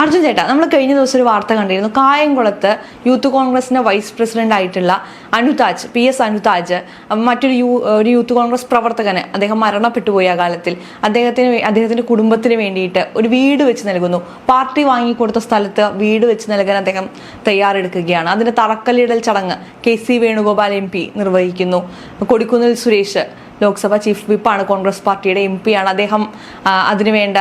അർജുൻ ചേട്ടാ നമ്മൾ കഴിഞ്ഞ ദിവസം ഒരു വാർത്ത കണ്ടിരുന്നു. കായംകുളത്ത് യൂത്ത് കോൺഗ്രസിന്റെ വൈസ് പ്രസിഡന്റ് ആയിട്ടുള്ള അനുതാജ് പി എസ് അനുതാജ് മറ്റൊരു യൂ ഒരു യൂത്ത് കോൺഗ്രസ് പ്രവർത്തകന് അദ്ദേഹം മരണപ്പെട്ടു പോയി ആ കാലത്തിൽ. അദ്ദേഹത്തിന് അദ്ദേഹത്തിന്റെ കുടുംബത്തിന് വേണ്ടിയിട്ട് ഒരു വീട് വെച്ച് നൽകുന്നു. പാർട്ടി വാങ്ങിക്കൊടുത്ത സ്ഥലത്ത് വീട് വെച്ച് നൽകാൻ അദ്ദേഹം തയ്യാറെടുക്കുകയാണ്. അതിന്റെ തറക്കല്ലിടൽ ചടങ്ങ് കെ സി വേണുഗോപാൽ എം നിർവഹിക്കുന്നു. കൊടിക്കുന്നിൽ സുരേഷ് ലോക്സഭ ചീഫ് വിപ്പാണ് കോൺഗ്രസ് പാർട്ടിയുടെ എം പിയാണ്. അദ്ദേഹം അതിനുവേണ്ട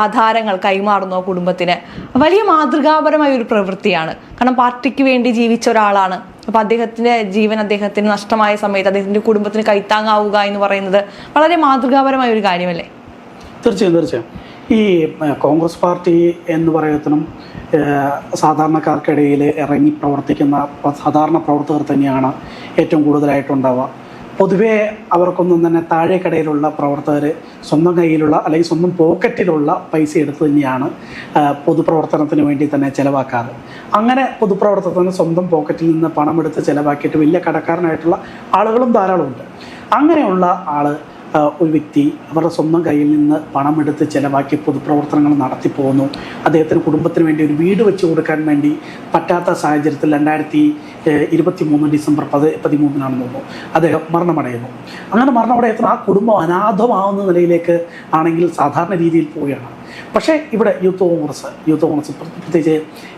ആധാരങ്ങൾ കൈമാറുന്നു കുടുംബത്തിന്. വലിയ മാതൃകാപരമായ ഒരു പ്രവൃത്തിയാണ്. കാരണം പാർട്ടിക്ക് വേണ്ടി ജീവിച്ച ഒരാളാണ്. അപ്പോൾ അദ്ദേഹത്തിന്റെ ജീവൻ അദ്ദേഹത്തിന് നഷ്ടമായ സമയത്ത് അദ്ദേഹത്തിന്റെ കുടുംബത്തിന് കൈത്താങ്ങാവുക എന്ന് പറയുന്നത് വളരെ മാതൃകാപരമായ ഒരു കാര്യമല്ലേ? തീർച്ചയായും തീർച്ചയായും. ഈ കോൺഗ്രസ് പാർട്ടി എന്ന് പറയുന്നതിനും സാധാരണക്കാർക്കിടയിൽ ഇറങ്ങി പ്രവർത്തിക്കുന്ന സാധാരണ പ്രവർത്തകർ തന്നെയാണ് ഏറ്റവും കൂടുതലായിട്ടുണ്ടാവുക. പൊതുവേ അവർക്കൊന്നും തന്നെ താഴേക്കടയിലുള്ള പ്രവർത്തകർ സ്വന്തം കയ്യിലുള്ള അല്ലെങ്കിൽ സ്വന്തം പോക്കറ്റിലുള്ള പൈസ എടുത്തു തന്നെയാണ് പൊതുപ്രവർത്തനത്തിന് വേണ്ടി തന്നെ ചിലവാക്കാറ്. അങ്ങനെ പൊതുപ്രവർത്തനത്തിന് സ്വന്തം പോക്കറ്റിൽ നിന്ന് പണമെടുത്ത് ചിലവാക്കിയിട്ട് വലിയ കടക്കാരനായിട്ടുള്ള ആളുകളും ധാരാളമുണ്ട്. അങ്ങനെയുള്ള ആൾ ഒരു വ്യക്തി അവരുടെ സ്വന്തം കയ്യിൽ നിന്ന് പണമെടുത്ത് ചിലവാക്കി പൊതുപ്രവർത്തനങ്ങൾ നടത്തി പോകുന്നു അദ്ദേഹത്തിന് കുടുംബത്തിന് വേണ്ടി ഒരു വീട് വെച്ച് കൊടുക്കാൻ വേണ്ടി പറ്റാത്ത സാഹചര്യത്തിൽ രണ്ടായിരത്തി ഇരുപത്തി മൂന്ന് ഡിസംബർ പത് പതിമൂന്നിനാണെന്ന് തോന്നുന്നു. അദ്ദേഹം മരണമടയുന്നു. അങ്ങനെ മരണമടയത്തിന് ആ കുടുംബം അനാഥമാവുന്ന നിലയിലേക്ക് ആണെങ്കിൽ സാധാരണ രീതിയിൽ പോവുകയാണ്. പക്ഷേ ഇവിടെ യൂത്ത് കോൺഗ്രസ് യൂത്ത് കോൺഗ്രസ് പ്രത്യേകിച്ച്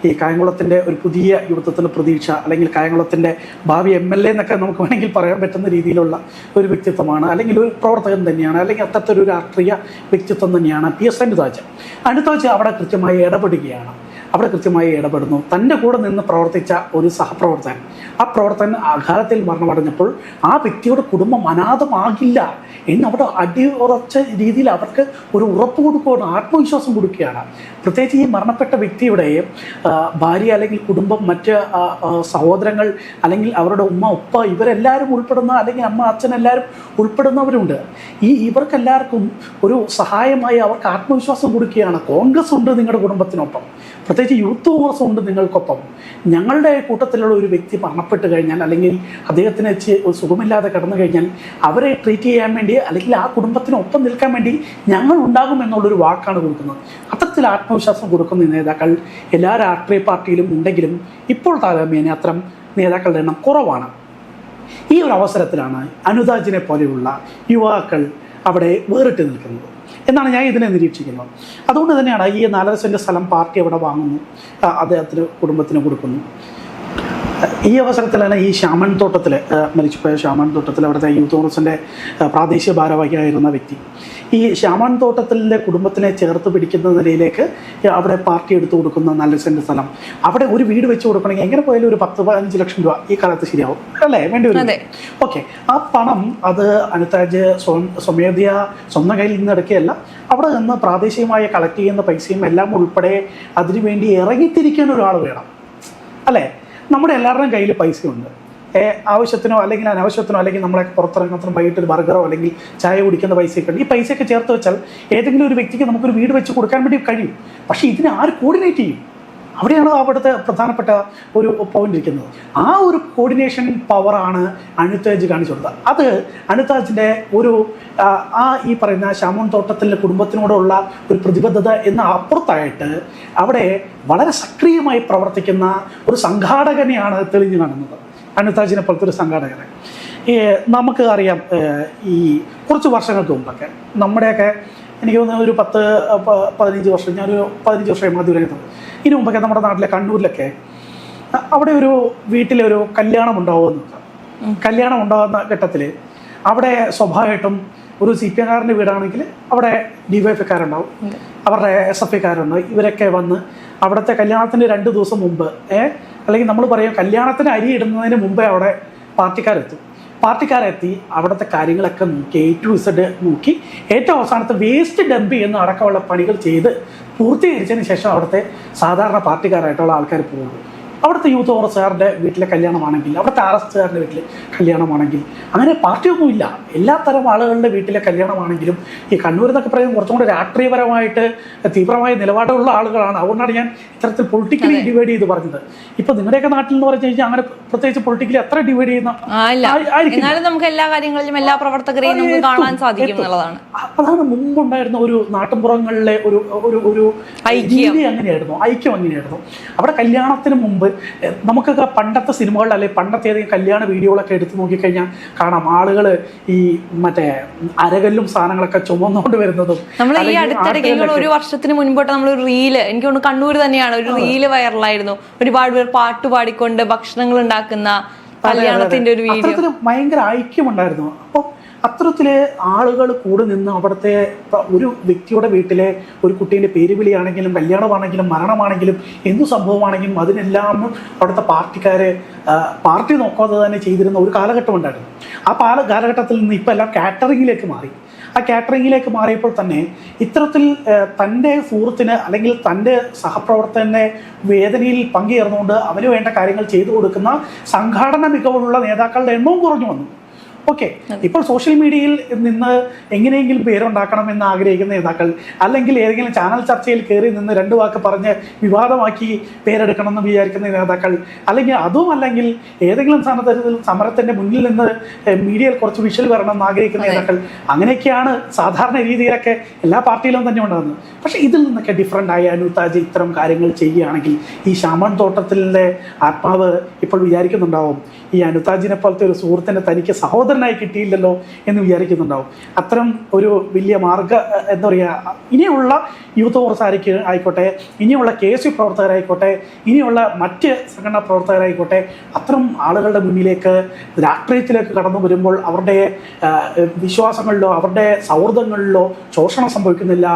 ഈ കായംകുളത്തിന്റെ ഒരു പുതിയ യുവത്വത്തിന്റെ പ്രതീക്ഷ അല്ലെങ്കിൽ കായംകുളത്തിന്റെ ഭാവി എം എൽ എ എന്നൊക്കെ നമുക്ക് വേണമെങ്കിൽ പറയാൻ പറ്റുന്ന രീതിയിലുള്ള ഒരു വ്യക്തിത്വമാണ് അല്ലെങ്കിൽ ഒരു പ്രവർത്തകൻ തന്നെയാണ് അല്ലെങ്കിൽ അത്തരത്തിലൊരു രാഷ്ട്രീയ വ്യക്തിത്വം തന്നെയാണ് പി എസ് അനുതാജ്. അനുതാജ് അവിടെ കൃത്യമായി ഇടപെടുകയാണ്. അവിടെ കൃത്യമായി ഇടപെടുന്നു. തന്റെ കൂടെ നിന്ന് പ്രവർത്തിച്ച ഒരു സഹപ്രവർത്തകൻ. ആ പ്രവർത്തകൻ ആഘാതത്തിൽ മരണമടഞ്ഞപ്പോൾ ആ വ്യക്തിയുടെ കുടുംബം അനാഥമാകില്ല എന്ന് അവിടെ അടി ഉറച്ച രീതിയിൽ അവർക്ക് ഒരു ഉറപ്പ് കൊടുക്കുകയാണ് ആത്മവിശ്വാസം കൊടുക്കുകയാണ്. പ്രത്യേകിച്ച് ഈ മരണപ്പെട്ട വ്യക്തിയുടെ ഭാര്യ അല്ലെങ്കിൽ കുടുംബം മറ്റ് സഹോദരങ്ങൾ അല്ലെങ്കിൽ അവരുടെ ഉമ്മ ഉപ്പ ഇവരെല്ലാവരും ഉൾപ്പെടുന്ന അല്ലെങ്കിൽ അമ്മ അച്ഛൻ എല്ലാവരും ഉൾപ്പെടുന്നവരുണ്ട്. ഈ ഇവർക്കെല്ലാവർക്കും ഒരു സഹായമായി അവർക്ക് ആത്മവിശ്വാസം കൊടുക്കുകയാണ്. കോൺഗ്രസ് ഉണ്ട് നിങ്ങളുടെ കുടുംബത്തിനൊപ്പം. പ്രത്യേകിച്ച് യൂത്ത് കോൺഗ്രസ് ഉണ്ട് നിങ്ങൾക്കൊപ്പം. ഞങ്ങളുടെ കൂട്ടത്തിലുള്ള ഒരു വ്യക്തി മരണപ്പെട്ട് കഴിഞ്ഞാൽ അല്ലെങ്കിൽ അദ്ദേഹത്തിന് സുഖമില്ലാതെ കടന്നു കഴിഞ്ഞാൽ അവരെ ട്രീറ്റ് ചെയ്യാൻ വേണ്ടി അല്ലെങ്കിൽ ആ കുടുംബത്തിനൊപ്പം നിൽക്കാൻ വേണ്ടി ഞങ്ങൾ ഉണ്ടാകും എന്നുള്ളൊരു വാക്കാണ് കൊടുക്കുന്നത്. അത്തരത്തിൽ ആത്മവിശ്വാസം കൊടുക്കുന്ന നേതാക്കൾ എല്ലാ രാഷ്ട്രീയ പാർട്ടിയിലും ഉണ്ടെങ്കിലും ഇപ്പോൾ താരതമ്യേന അത്തരം നേതാക്കളുടെ എണ്ണം കുറവാണ്. ഈ ഒരു അവസരത്തിലാണ് അനുദാജിനെ പോലെയുള്ള യുവാക്കൾ അവിടെ വേറിട്ട് നിൽക്കുന്നത്. എന്നാണ് ഞാൻ ഇതിനെ നിരീക്ഷിക്കുന്നത്. അതുകൊണ്ട് തന്നെയാണ് ഈ നാലര സെന്റ് സ്ഥലം പാർട്ടി അവിടെ വാങ്ങുന്നു. അദ്ദേഹത്തിന് കുടുംബത്തിന് കൊടുക്കുന്നു. ഈ അവസരത്തിലാണ് ഈ ശ്യാമൻ തോട്ടത്തിൽ മരിച്ചുപോയ ശ്യാമൻ തോട്ടത്തിൽ അവിടുത്തെ യൂത്ത് കോൺഗ്രസിന്റെ പ്രാദേശിക ഭാരവാഹിയായിരുന്ന വ്യക്തി. ഈ ശ്യാമൻ തോട്ടത്തിലെ കുടുംബത്തിനെ ചേർത്ത് പിടിക്കുന്ന നിലയിലേക്ക് അവിടെ പാർട്ടി എടുത്തു കൊടുക്കുന്ന നല്ല സെന്റ് സ്ഥലം. അവിടെ ഒരു വീട് വെച്ച് കൊടുക്കണമെങ്കിൽ എങ്ങനെ പോയാലും ഒരു പത്ത് പതിനഞ്ച് ലക്ഷം രൂപ ഈ കാലത്ത് ശരിയാവും. അല്ലേ? വേണ്ടി വരും. ഓക്കെ. ആ പണം അത് അനുതാജ് സ്വമേധയ സ്വന്തം കയ്യിൽ നിന്ന് എടുക്കുകയല്ല അവിടെ നിന്ന് പ്രാദേശികമായി കളക്ട് ചെയ്യുന്ന പൈസയും എല്ലാം ഉൾപ്പെടെ അതിനുവേണ്ടി ഇറങ്ങിത്തിരിക്കാൻ ഒരാൾ വേണം. അല്ലേ? നമ്മുടെ എല്ലാവരുടെയും കയ്യിൽ പൈസയുണ്ട്. ആവശ്യത്തിനോ അല്ലെങ്കിൽ അനാവശ്യത്തിനോ അല്ലെങ്കിൽ നമ്മളെ പുറത്തിറങ്ങുന്നതിനും വൈകിട്ട് ഒരു ബർഗറോ അല്ലെങ്കിൽ ചായ കുടിക്കുന്ന പൈസയൊക്കെ ഉണ്ട്. ഈ പൈസയൊക്കെ ചേർത്ത് വെച്ചാൽ ഏതെങ്കിലും ഒരു വ്യക്തിക്ക് നമുക്കൊരു വീട് വെച്ച് കൊടുക്കാൻ വേണ്ടി കഴിയും. പക്ഷേ ഇതിനെ ആര് കോർഡിനേറ്റ് ചെയ്യും? അവിടെയാണ് അവിടുത്തെ പ്രധാനപ്പെട്ട ഒരു പോയിന്റ് ഇരിക്കുന്നത്. ആ ഒരു കോർഡിനേഷൻ പവറാണ് അനുത്താജ് കാണിച്ചു കൊടുത്തത്. അത് അനുതാജിന്റെ ഒരു ആ ഈ പറയുന്ന ശ്യാമോൻ തോട്ടത്തിലെ കുടുംബത്തിനോടുള്ള ഒരു പ്രതിബദ്ധത എന്ന അപ്പുറത്തായിട്ട് അവിടെ വളരെ സക്രിയമായി പ്രവർത്തിക്കുന്ന ഒരു സംഘാടകനെയാണ് തെളിഞ്ഞു കാണുന്നത്. അണിതാജിനെ പോലത്തെ ഒരു സംഘാടകനെ ഈ നമുക്ക് അറിയാം ഈ കുറച്ച് വർഷങ്ങൾക്ക് മുമ്പൊക്കെ നമ്മുടെയൊക്കെ എനിക്ക് തോന്നുന്നു ഒരു പത്ത് പതിനഞ്ച് വർഷം ഞാനൊരു പതിനഞ്ച് വർഷമായി മധുരത്ത് ഇതിനു മുമ്പൊക്കെ നമ്മുടെ നാട്ടിലെ കണ്ണൂരിലൊക്കെ അവിടെ ഒരു വീട്ടിലെ ഒരു കല്യാണം ഉണ്ടാവുമെന്ന് കല്യാണം ഉണ്ടാകുന്ന ഘട്ടത്തിൽ അവിടെ സ്വാഭാവികമായിട്ടും ഒരു സി പി എംകാരന്റെ വീടാണെങ്കിൽ അവിടെ ഡി വൈ എഫ് കാരുണ്ടാവും. അവരുടെ എസ് എഫ് ഐക്കാരുണ്ടാവും ഇവരൊക്കെ വന്ന് അവിടുത്തെ കല്യാണത്തിന് രണ്ട് ദിവസം മുമ്പ് ഏ? അല്ലെങ്കിൽ നമ്മൾ പറയും കല്യാണത്തിന് അരി ഇടുന്നതിന് മുമ്പേ അവിടെ പാർട്ടിക്കാരെത്തും. പാർട്ടിക്കാരെത്തി അവിടുത്തെ കാര്യങ്ങളൊക്കെ നോക്കി എ ടു ഇസഡ് നോക്കി ഏറ്റവും അവസാനത്തെ വേസ്റ്റ് ഡംപ് ചെയ്യുന്ന അടക്കമുള്ള പണികൾ ചെയ്ത് പൂർത്തീകരിച്ചതിന് ശേഷം അവിടുത്തെ സാധാരണ പാർട്ടിക്കാരായിട്ടുള്ള ആൾക്കാർ പോകുള്ളൂ അവിടുത്തെ യൂത്ത് കോൺഗ്രസ്സുകാരുടെ വീട്ടിലെ കല്യാണമാണെങ്കിൽ അവിടുത്തെ ആർ എസ് കാരുടെ വീട്ടിലെ കല്യാണമാണെങ്കിൽ അങ്ങനെ പാർട്ടിയൊന്നുമില്ല. എല്ലാ തരം ആളുകളുടെ വീട്ടിലെ കല്യാണമാണെങ്കിലും ഈ കണ്ണൂർ എന്നൊക്കെ പറയുന്നത് കുറച്ചും കൂടെ രാഷ്ട്രീയപരമായിട്ട് തീവ്രമായ നിലപാടുള്ള ആളുകളാണ്. അതുകൊണ്ടാണ് ഞാൻ ഇത്തരത്തിൽ പൊളിറ്റിക്കലി ഡിവൈഡ് ചെയ്ത് പറഞ്ഞത്. ഇപ്പൊ നിങ്ങളുടെയൊക്കെ നാട്ടിൽ എന്ന് പറഞ്ഞു കഴിഞ്ഞാൽ അങ്ങനെ പ്രത്യേകിച്ച് പൊളിറ്റിക്കലി അത്ര ഡിവൈഡ് ചെയ്യുന്ന എന്നാലും നമുക്ക് എല്ലാ കാര്യങ്ങളിലും എല്ലാ പ്രവർത്തകരെയും നമുക്ക് കാണാൻ സാധിക്കും എന്നുള്ളതാണ് അതാണ് മുമ്പുണ്ടായിരുന്ന ഒരു നാട്ടിൻപുറങ്ങളിലെ ഒരു ഒരു ഒരു ഐക്യം. അങ്ങനെയായിരുന്നു. ഐക്യം അങ്ങനെയായിരുന്നു. അവിടെ കല്യാണത്തിന് മുമ്പ് നമുക്കൊക്കെ പണ്ടത്തെ സിനിമകളിൽ അല്ലെങ്കിൽ പണ്ടത്തെ ഏതെങ്കിലും കല്യാണ വീഡിയോകളൊക്കെ എടുത്തു നോക്കിക്കഴിഞ്ഞാൽ കാണാം ആളുകൾ ഈ മറ്റേ അരകല്ലും സാധനങ്ങളൊക്കെ ചുമന്നുകൊണ്ട് വരുന്നതും നമ്മൾ ഈ അടുത്തിടയ്ക്ക് ഒരു വർഷത്തിന് മുൻപോട്ട് നമ്മൾ ഒരു റീൽ എനിക്ക് തോന്നുന്നു കണ്ണൂർ തന്നെയാണ് ഒരു റീൽ വൈറലായിരുന്നു. ഒരുപാട് പേർ പാട്ട് പാടിക്കൊണ്ട് ഭക്ഷണങ്ങൾ ഉണ്ടാക്കുന്ന കല്യാണത്തിന്റെ ഒരു വീഡിയോ. ഭയങ്കര ഐക്യമുണ്ടായിരുന്നു അപ്പോൾ അത്തരത്തിൽ ആളുകൾ കൂടെ നിന്ന് അവിടുത്തെ ഒരു വ്യക്തിയുടെ വീട്ടിലെ ഒരു കുട്ടീന്റെ പേരുവിളിയാണെങ്കിലും കല്യാണമാണെങ്കിലും മരണമാണെങ്കിലും എന്തു സംഭവമാണെങ്കിലും അതിനെല്ലാം അവിടുത്തെ പാർട്ടിക്കാരെ പാർട്ടി നോക്കാതെ തന്നെ ചെയ്തിരുന്ന ഒരു കാലഘട്ടം ഉണ്ടായിരുന്നു. ആ പാല കാലഘട്ടത്തിൽ നിന്ന് ഇപ്പം എല്ലാം കാറ്ററിങ്ങിലേക്ക് മാറി. ആ കാറ്ററിങ്ങിലേക്ക് മാറിയപ്പോൾ തന്നെ ഇത്തരത്തിൽ തന്റെ സുഹൃത്തിന് അല്ലെങ്കിൽ തന്റെ സഹപ്രവർത്തകനെ വേദനയിൽ പങ്കുചേർന്നുകൊണ്ട് അവന് വേണ്ട കാര്യങ്ങൾ ചെയ്തു കൊടുക്കുന്ന സംഘാടന മികവുള്ള നേതാക്കളുടെ എണ്ണവും കുറഞ്ഞു വന്നു. ഓക്കെ ഇപ്പോൾ സോഷ്യൽ മീഡിയയിൽ നിന്ന് എങ്ങനെയെങ്കിലും പേരുണ്ടാക്കണം എന്ന് ആഗ്രഹിക്കുന്ന നേതാക്കൾ അല്ലെങ്കിൽ ഏതെങ്കിലും ചാനൽ ചർച്ചയിൽ കയറി നിന്ന് രണ്ട് വാക്ക് പറഞ്ഞ് വിവാദമാക്കി പേരെടുക്കണം എന്ന് വിചാരിക്കുന്ന നേതാക്കൾ അല്ലെങ്കിൽ അതും അല്ലെങ്കിൽ ഏതെങ്കിലും സ്ഥാനത്തരത്തിൽ സമരത്തിന്റെ മുന്നിൽ നിന്ന് മീഡിയയിൽ കുറച്ച് വിഷൽ വരണം എന്ന് ആഗ്രഹിക്കുന്ന നേതാക്കൾ അങ്ങനെയൊക്കെയാണ് സാധാരണ രീതിയിലൊക്കെ എല്ലാ പാർട്ടിയിലും തന്നെ ഉണ്ടാകുന്നത്. പക്ഷെ ഇതിൽ നിന്നൊക്കെ ഡിഫറെന്റ് ആയ അനുതാജി ഇത്തരം കാര്യങ്ങൾ ചെയ്യുകയാണെങ്കിൽ ഈ ശാമൺ തോട്ടത്തിലെ ആത്മാവ് ഇപ്പോൾ വിചാരിക്കുന്നുണ്ടാവും. ഈ അനുതാജിനെ പോലത്തെ ഒരു സുഹൃത്തിനെ തനിക്ക് സഹോദരനായി കിട്ടിയില്ലല്ലോ എന്ന് വിചാരിക്കുന്നുണ്ടാവും. അത്തരം ഒരു വലിയ മാർഗ എന്താ പറയുക ഇനിയുള്ള യൂത്ത് കോൺഗ്രസ് ആയിക്കോട്ടെ ഇനിയുള്ള കെ എസ് യു പ്രവർത്തകരായിക്കോട്ടെ ഇനിയുള്ള മറ്റ് സംഘടനാ പ്രവർത്തകരായിക്കോട്ടെ അത്തരം ആളുകളുടെ മുന്നിലേക്ക് രാഷ്ട്രീയത്തിലേക്ക് കടന്നു വരുമ്പോൾ അവരുടെ വിശ്വാസങ്ങളിലോ അവരുടെ സൗഹൃദങ്ങളിലോ ശോഷണം സംഭവിക്കുന്നില്ല.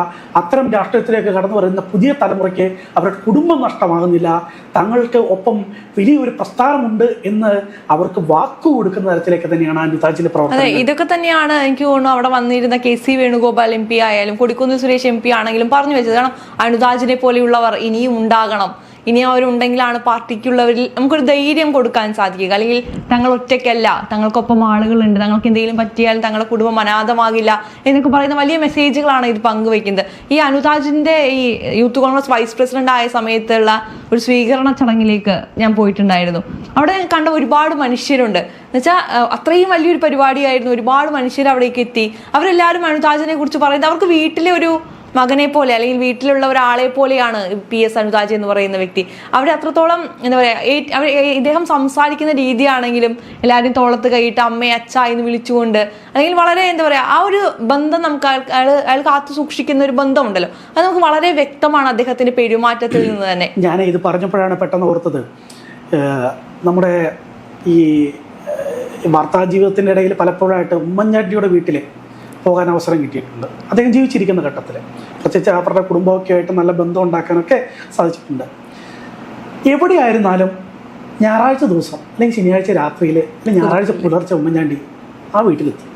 അത്തരം രാഷ്ട്രീയത്തിലേക്ക് കടന്നു വരുന്ന പുതിയ തലമുറയ്ക്ക് അവരുടെ കുടുംബം നഷ്ടമാകുന്നില്ല. തങ്ങൾക്ക് ഒപ്പം വലിയൊരു പ്രസ്ഥാനമുണ്ട് എന്ന് അവർക്ക് വാക്കു കൊടുക്കുന്ന തരത്തിലേക്ക് തന്നെയാണ് അനിതാജിന്റെ അതെ പ്രവർത്തനം ഇതൊക്കെ തന്നെയാണ് എനിക്ക് തോന്നുന്നു അവിടെ വന്നിരുന്ന K C Venugopal M P ആയാലും കൊടിക്കുന്നിൽ സുരേഷ് എം പി ആണെങ്കിലും പറഞ്ഞു വെച്ചത്. കാരണം അനുതാജിനെ പോലെയുള്ളവർ ഇനിയും ഉണ്ടാകണം. ഇനി അവരുണ്ടെങ്കിലാണ് പാർട്ടിക്കുള്ളവരിൽ നമുക്കൊരു ധൈര്യം കൊടുക്കാൻ സാധിക്കുക. അല്ലെങ്കിൽ തങ്ങൾ ഒറ്റയ്ക്കല്ല തങ്ങൾക്കൊപ്പം ആളുകളുണ്ട് തങ്ങൾക്ക് എന്തെങ്കിലും പറ്റിയാൽ തങ്ങളുടെ കുടുംബം അനാഥമാകില്ല എന്നൊക്കെ പറയുന്ന വലിയ മെസ്സേജുകളാണ് ഇത് പങ്കുവെക്കുന്നത് ഈ അനുതാജിന്റെ ഈ യൂത്ത് കോൺഗ്രസ് വൈസ് പ്രസിഡന്റ് ആയ സമയത്തുള്ള ഒരു സ്വീകരണ ചടങ്ങിലേക്ക് ഞാൻ പോയിട്ടുണ്ടായിരുന്നു. അവിടെ ഞാൻ കണ്ട ഒരുപാട് മനുഷ്യരുണ്ട്. എന്നുവെച്ചാൽ അത്രയും വലിയൊരു പരിപാടിയായിരുന്നു. ഒരുപാട് മനുഷ്യർ അവിടേക്ക് എത്തി. അവരെല്ലാവരും അനുതാജിനെ കുറിച്ച് പറയുന്നത് അവർക്ക് വീട്ടിലെ ഒരു മകനെ പോലെ അല്ലെങ്കിൽ വീട്ടിലുള്ള ഒരാളെ പോലെയാണ് പി എസ് അനുതാജ് എന്ന് പറയുന്ന വ്യക്തി. അവിടെ അത്രത്തോളം എന്താ പറയുക ഇദ്ദേഹം സംസാരിക്കുന്ന രീതിയാണെങ്കിലും എല്ലാവരും തോളത്ത് കൈയിട്ട് അമ്മയെ അച്ഛ എന്ന് വിളിച്ചുകൊണ്ട് അല്ലെങ്കിൽ വളരെ എന്താ പറയുക ആ ഒരു ബന്ധം നമുക്ക് അയാൾ അയാൾ കാത്തു സൂക്ഷിക്കുന്ന ഒരു ബന്ധമുണ്ടല്ലോ. അത് നമുക്ക് വളരെ വ്യക്തമാണ് അദ്ദേഹത്തിന്റെ പെരുമാറ്റത്തിൽ നിന്ന് തന്നെ. ഞാൻ ഇത് പറഞ്ഞപ്പോഴാണ് പെട്ടെന്ന് ഓർത്തത്. നമ്മുടെ ഈ വാർത്താ ജീവിതത്തിന്റെ ഇടയിൽ പലപ്പോഴായിട്ട് ഉമ്മൻചാണ്ടിയുടെ വീട്ടിൽ പോകാൻ അവസരം കിട്ടിയിട്ടുണ്ട്. അദ്ദേഹം ജീവിച്ചിരിക്കുന്ന ഘട്ടത്തിൽ പ്രത്യേകിച്ച് അവരുടെ കുടുംബമൊക്കെ ആയിട്ട് നല്ല ബന്ധം ഉണ്ടാക്കാനൊക്കെ സാധിച്ചിട്ടുണ്ട്. എവിടെയായിരുന്നാലും ഞായറാഴ്ച ദിവസം അല്ലെങ്കിൽ ശനിയാഴ്ച രാത്രിയിൽ അല്ലെങ്കിൽ ഞായറാഴ്ച പുലർച്ചെ ഉമ്മൻചാണ്ടി ആ വീട്ടിലെത്തി.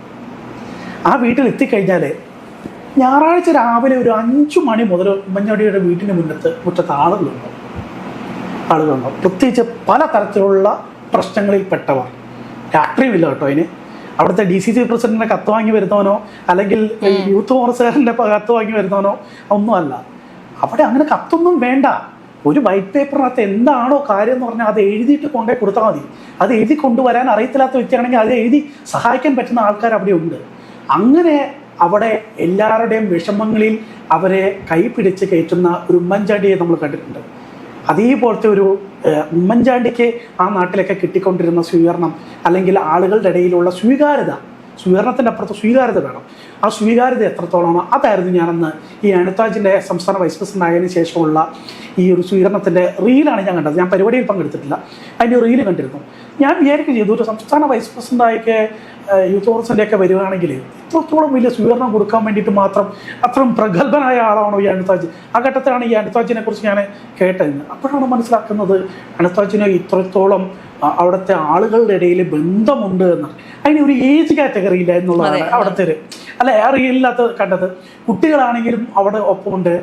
ആ വീട്ടിലെത്തിക്കഴിഞ്ഞാൽ ഞായറാഴ്ച രാവിലെ ഒരു അഞ്ചു മണി മുതൽ ഉമ്മൻചാണ്ടിയുടെ വീട്ടിന് മുന്നത്ത് മുറ്റത്ത് ആളുകളുണ്ട്. ആളുകളുണ്ടാവും പ്രത്യേകിച്ച് പല തരത്തിലുള്ള പ്രശ്നങ്ങളിൽപ്പെട്ടവർ. രാഷ്ട്രീയമില്ല കേട്ടോ അതിന്. അവിടുത്തെ ഡി സി സി പ്രസിഡന്റിനെ കത്ത് വാങ്ങി വരുന്നവനോ അല്ലെങ്കിൽ യൂത്ത് കോൺഗ്രസ്സുകാരന്റെ കത്ത് വാങ്ങി വരുന്നവനോ ഒന്നുമല്ല. അവിടെ അങ്ങനെ കത്തൊന്നും വേണ്ട. ഒരു വൈറ്റ് പേപ്പറിനകത്ത് എന്താണോ കാര്യം എന്ന് പറഞ്ഞാൽ അത് എഴുതിയിട്ട് കൊണ്ടേ കൊടുത്താൽ മതി. അത് എഴുതി കൊണ്ടുവരാൻ അറിയത്തില്ലാത്ത വ്യക്തിയാണെങ്കിൽ അത് എഴുതി സഹായിക്കാൻ പറ്റുന്ന ആൾക്കാർ അവിടെ ഉണ്ട്. അങ്ങനെ അവിടെ എല്ലാവരുടെയും വിഷമങ്ങളിൽ അവരെ കൈപിടിച്ച് കയറ്റുന്ന ഒരു ഉമ്മൻചാണ്ടിയെ നമ്മൾ കണ്ടിട്ടുണ്ട്. അതേപോലത്തെ ഒരു ഉമ്മൻചാണ്ടിക്ക് ആ നാട്ടിലൊക്കെ കിട്ടിക്കൊണ്ടിരുന്ന സ്വീകരണം അല്ലെങ്കിൽ ആളുകളുടെ ഇടയിലുള്ള സ്വീകാര്യത സ്വീകരണത്തിന്റെ അപ്പുറത്ത് സ്വീകാര്യത വേണം. ആ സ്വീകാര്യത എത്രത്തോളമാണ്? അതായിരുന്നു ഞാനന്ന് ഈ അനിതാജിന്റെ സംസ്ഥാന വൈസ് പ്രസിഡന്റ് ആയതിനു ശേഷമുള്ള ഈ ഒരു സ്വീകരണത്തിന്റെ റീലാണ് ഞാൻ കണ്ടത്. ഞാൻ പരിപാടിയിൽ പങ്കെടുത്തിട്ടില്ല. അതിന്റെ റീൽ കണ്ടിരുന്നു. ഞാൻ വിചാരിക്കുക ചെയ്തു. ഒരു സംസ്ഥാന വൈസ് പ്രസിഡന്റായൊക്കെ യൂത്ത് കോൺഗ്രസിന്റെ ഒക്കെ വരികയാണെങ്കിൽ ഇത്രത്തോളം വലിയ സ്വീകരണം കൊടുക്കാൻ വേണ്ടിയിട്ട് മാത്രം അത്രയും പ്രഗത്ഭനായ ആളാണോ ഈ അനുതാജ് ആ ഘട്ടത്തിലാണ് ഈ അനുതാജിനെ കുറിച്ച് ഞാൻ കേട്ടത്. അപ്പോഴാണ് മനസ്സിലാക്കുന്നത് അണിതാജിന് ഇത്രത്തോളം അവിടുത്തെ ആളുകളുടെ ഇടയിൽ ബന്ധമുണ്ട് എന്ന്. അതിന് ഒരു ഏജ് കാറ്റഗറി ഇല്ല എന്നുള്ളതാണ് അവിടുത്തെ ഒരു അല്ല അറിയില്ലാത്ത കണ്ടത്. കുട്ടികളാണെങ്കിലും അവിടെ ഒപ്പമുണ്ട്.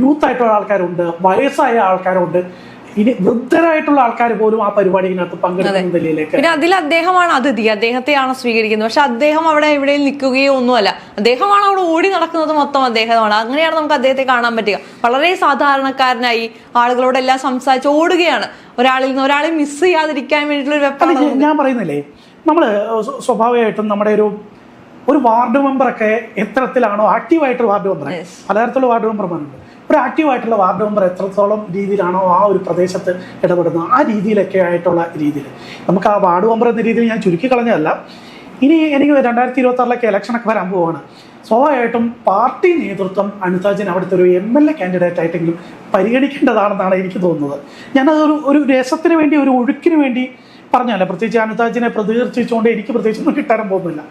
യൂത്ത് ആയിട്ടുള്ള ആൾക്കാരുണ്ട്. വയസ്സായ ആൾക്കാരുണ്ട്. ഇനി വൃദ്ധരായിട്ടുള്ള ആൾക്കാർ പോലും ആ പരിപാടിക്കകത്ത് പങ്കെടുക്കുന്ന നിലയിലേക്ക് പിന്നെ അതിൽ അദ്ദേഹമാണ് അതിഥി. അദ്ദേഹത്തെയാണ് സ്വീകരിക്കുന്നത്. പക്ഷെ അദ്ദേഹം അവിടെ എവിടെയും നിൽക്കുകയോ ഒന്നുമല്ല. അദ്ദേഹമാണ് അവിടെ ഓടി നടക്കുന്നത് മൊത്തം അദ്ദേഹമാണ്. അങ്ങനെയാണ് നമുക്ക് അദ്ദേഹത്തെ കാണാൻ പറ്റുക. വളരെ സാധാരണക്കാരനായി ആളുകളോടെല്ലാം സംസാരിച്ച് ഓടുകയാണ്. ഒരാളിൽ നിന്ന് ഒരാളെ മിസ് ചെയ്യാതിരിക്കാൻ വേണ്ടിയിട്ടുള്ള ഒരു വെപ്പാണ് ഞാൻ- പറയുന്നില്ലേ? നമ്മൾ സ്വാഭാവികമായിട്ടും നമ്മുടെ ഒരു ഒരു വാർഡ് മെമ്പറൊക്കെ എത്തരത്തിലാണോ ആക്റ്റീവായിട്ട് വാർഡ് മെമ്പർ. പലതരത്തിലുള്ള വാർഡ് മെമ്പർമാരുണ്ട്. ഒരു ആക്റ്റീവായിട്ടുള്ള വാർഡ് മെമ്പർ എത്രത്തോളം രീതിയിലാണോ ആ ഒരു പ്രദേശത്ത് ഇടപെടുന്നത് ആ രീതിയിലൊക്കെ ആയിട്ടുള്ള രീതിയിൽ. നമുക്ക് ആ വാർഡ് മെമ്പർ എന്ന രീതിയിൽ ഞാൻ ചുരുക്കി കളഞ്ഞതല്ല. ഇനി എനിക്ക് രണ്ടായിരത്തി ഇരുപത്തി ആറിലൊക്കെ ഇലക്ഷനൊക്കെ വരാൻ പോവാണ്. സ്വാഭാവികമായിട്ടും പാർട്ടി നേതൃത്വം അനുസാജൻ അവിടുത്തെ ഒരു എം എൽ എ കാൻഡിഡേറ്റ് ആയിട്ടെങ്കിലും പരിഗണിക്കേണ്ടതാണെന്നാണ് എനിക്ക് തോന്നുന്നത്. ഞാനതൊരു ഒരു രസത്തിന് വേണ്ടി ഒരു ഒഴുക്കിന് വേണ്ടി പറഞ്ഞല്ല പ്രത്യേകിച്ച് അനിതാജിനെ പ്രതികരിച്ചുകൊണ്ട് എനിക്ക് പ്രത്യേകിച്ചൊന്നും കിട്ടാനും പോകുന്നില്ല.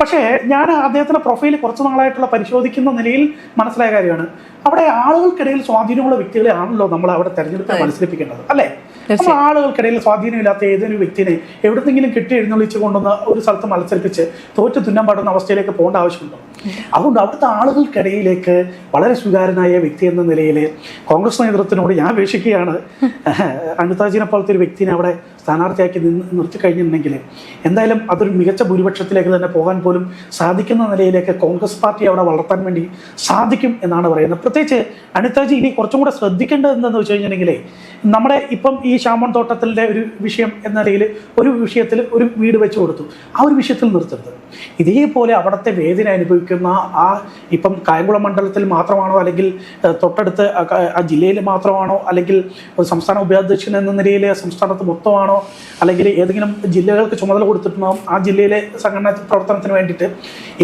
പക്ഷേ ഞാൻ അദ്ദേഹത്തിന്റെ പ്രൊഫൈൽ കുറച്ച് നാളായിട്ടുള്ള പരിശോധിക്കുന്ന നിലയിൽ മനസ്സിലായ കാര്യമാണ്. അവിടെ ആളുകൾക്കിടയിൽ സ്വാധീനമുള്ള വ്യക്തികളെ ആണല്ലോ നമ്മൾ അവിടെ തെരഞ്ഞെടുപ്പ് മത്സരിപ്പിക്കേണ്ടത് അല്ലേ? നമ്മൾ ആളുകൾക്കിടയിൽ സ്വാധീനമില്ലാത്ത ഏതൊരു വ്യക്തിനെ എവിടെന്നെങ്കിലും കിട്ടി എഴുന്നള്ളിച്ച് കൊണ്ടുവന്ന് ഒരു സ്ഥലത്ത് മത്സരിപ്പിച്ച് തോറ്റു തുന്നാൻ പാടുന്ന അവസ്ഥയിലേക്ക് പോകേണ്ട ആവശ്യമുണ്ടോ? അതുകൊണ്ട് അവിടുത്തെ ആളുകൾക്കിടയിലേക്ക് വളരെ സ്വീകാര്യനായ വ്യക്തി എന്ന നിലയിൽ കോൺഗ്രസ് നേതൃത്വത്തിനോട് ഞാൻ അപേക്ഷിക്കുകയാണ്. അനിതാജിനെ പോലത്തെ ഒരു വ്യക്തിനെ അവിടെ സ്ഥാനാർത്ഥിയാക്കി നിന്ന് നിർത്തി കഴിഞ്ഞിട്ടുണ്ടെങ്കിൽ എന്തായാലും അതൊരു മികച്ച ഭൂരിപക്ഷത്തിലേക്ക് തന്നെ പോകാൻ പോലും സാധിക്കുന്ന നിലയിലേക്ക് കോൺഗ്രസ് പാർട്ടി അവിടെ വളർത്താൻ വേണ്ടി സാധിക്കും എന്നാണ് പറയുന്നത്. പ്രത്യേകിച്ച് അനിതാജി ഇനി കുറച്ചും കൂടെ ശ്രദ്ധിക്കേണ്ടത് എന്താണെന്ന് വെച്ച് കഴിഞ്ഞിട്ടുണ്ടെങ്കിൽ നമ്മുടെ ഇപ്പം ഈ ശാമൺ തോട്ടത്തിന്റെ ഒരു വിഷയം എന്ന നിലയിൽ ഒരു വിഷയത്തിൽ ഒരു വീട് വെച്ച് കൊടുത്തു. ആ ഒരു വിഷയത്തിൽ നിർത്തരുത്. ഇതേപോലെ അവിടുത്തെ വേദന അനുഭവിക്കുന്ന ആ ഇപ്പം കായംകുളം മണ്ഡലത്തിൽ മാത്രമാണോ അല്ലെങ്കിൽ തൊട്ടടുത്ത് ആ ജില്ലയിൽ മാത്രമാണോ അല്ലെങ്കിൽ ഒരു സംസ്ഥാന ഉപാധ്യക്ഷൻ എന്ന നിലയിൽ സംസ്ഥാനത്ത് മൊത്തമാണോ അല്ലെങ്കിൽ ഏതെങ്കിലും ജില്ലകൾക്ക് ചുമതല കൊടുത്തിട്ടുണ്ടാവും ആ ജില്ലയിലെ സംഘടന പ്രവർത്തനത്തിന് വേണ്ടിയിട്ട്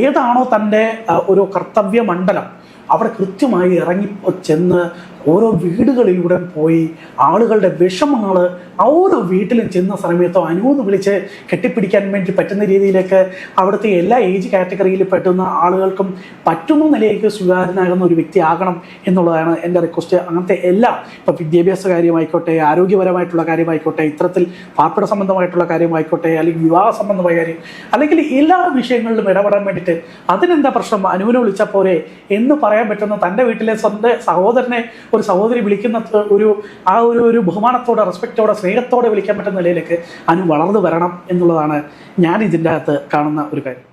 ഏതാണോ തന്റെ ഒരു കർത്തവ്യ മണ്ഡലം അവിടെ കൃത്യമായി ഇറങ്ങി ചെന്ന് ഓരോ വീടുകളിലൂടെ പോയി ആളുകളുടെ വിഷമങ്ങൾ ആ ഓരോ വീട്ടിലും ചെന്ന സമയത്തോ അനുവെന്ന് വിളിച്ച് കെട്ടിപ്പിടിക്കാൻ വേണ്ടി പറ്റുന്ന രീതിയിലേക്ക് അവിടുത്തെ എല്ലാ ഏജ് കാറ്റഗറിയിൽ പെട്ടുന്ന ആളുകൾക്കും പറ്റുന്ന നിലയിലേക്ക് സ്വീകാര്യനാകുന്ന ഒരു വ്യക്തി ആകണം എന്നുള്ളതാണ് എന്റെ റിക്വസ്റ്റ് അങ്ങനത്തെ എല്ലാ ഇപ്പോൾ വിദ്യാഭ്യാസ കാര്യമായിക്കോട്ടെ ആരോഗ്യപരമായിട്ടുള്ള കാര്യമായിക്കോട്ടെ ഇത്തരത്തിൽ പാർപ്പിട സംബന്ധമായിട്ടുള്ള കാര്യമായിക്കോട്ടെ അല്ലെങ്കിൽ വിവാഹ സംബന്ധമായ കാര്യം അല്ലെങ്കിൽ എല്ലാ വിഷയങ്ങളിലും ഇടപെടാൻ വേണ്ടിയിട്ട് അതിനെന്താ പ്രശ്നം? അനുവിനെ വിളിച്ചാൽ പോരെ എന്ന് പറയാൻ പറ്റുന്ന തന്റെ വീട്ടിലെ സ്വന്തം സഹോദരനെ ഒരു സഹോദരി വിളിക്കുന്ന ഒരു ആ ഒരു ഒരു ബഹുമാനത്തോടെ റെസ്പെക്റ്റോടെ സ്നേഹത്തോടെ വിളിക്കാൻ പറ്റുന്ന നിലയിലേക്ക് അനു വളർന്നു വരണം എന്നുള്ളതാണ് ഞാൻ ഇതിന്റെ അകത്ത് കാണുന്ന ഒരു കാര്യം.